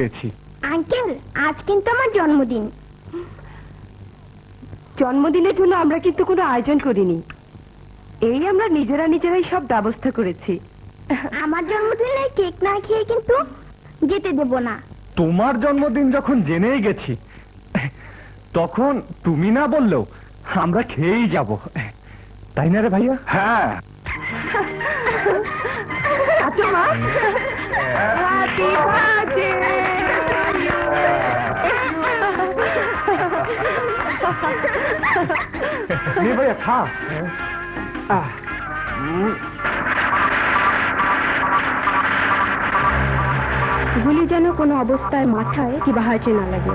পেয়েছি। আঙ্কেল আজ কিন্তু আমার জন্মদিন। জন্মদিনের জন্য আমরা কিন্তু কোনো আয়োজন করিনি। এই আমরা নিজেরা নিজেরাই সব ব্যবস্থা করেছি। আমার জন্মদিনে কেক না খেয়ে কিন্তু যেতে দেব না। তোমার জন্মদিন যখন জেনেই গেছি তখন তুমি না বললেও আমরা খেয়েই যাব। তাই না রে ভাইয়া? হ্যাঁ। আচ্ছা মা। নে ভাইয়া খা আহ, উম, গুলি যেন কোনো অবস্থায় মাথায় কিংবা হাঁচে না লাগে।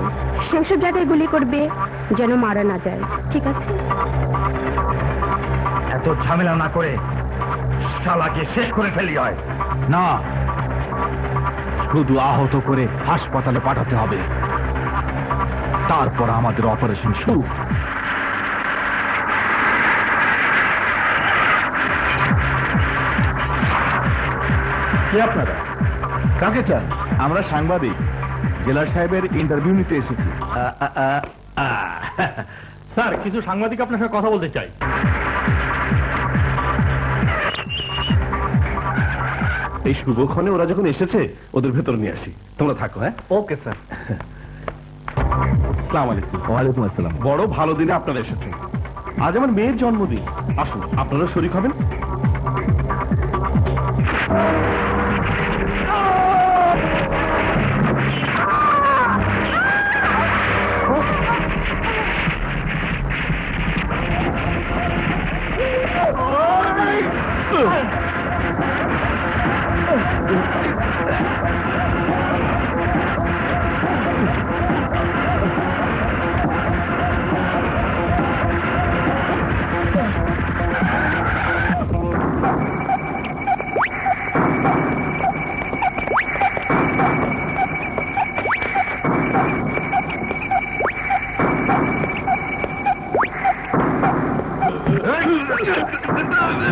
সেসব জায়গায় গুলি করবে যেন মারা না যায়। ঠিক আছে? এত ঝামেলা না করে শালাকে শেষ করে ফেলি হয়। না শুধু আহত করে হাসপাতালে পাঠাতে হবে। তারপর আমাদের অপারেশন শুরু। কে আপনারা? কাকে চান? আমরা সাংবাদিক জেলা সাহেবের ইন্টারভিউ নিতে এসেছি। স্যার কিছু সাংবাদিক আপনার সঙ্গে কথা বলতে চাই। এই শুভক্ষণে ওরা যখন এসেছে ওদের ভেতর নিয়ে আসি। তোমরা থাকো হ্যাঁ? Okay sir. সালাম আলাইকুম। ওয়ালাইকুম আসসালাম। বড় ভালো দিনে আপনারা এসেছেন। আজ আমার মেয়ের জন্মদিন। আসুন আপনারা শরিক হবেন। move. Oh!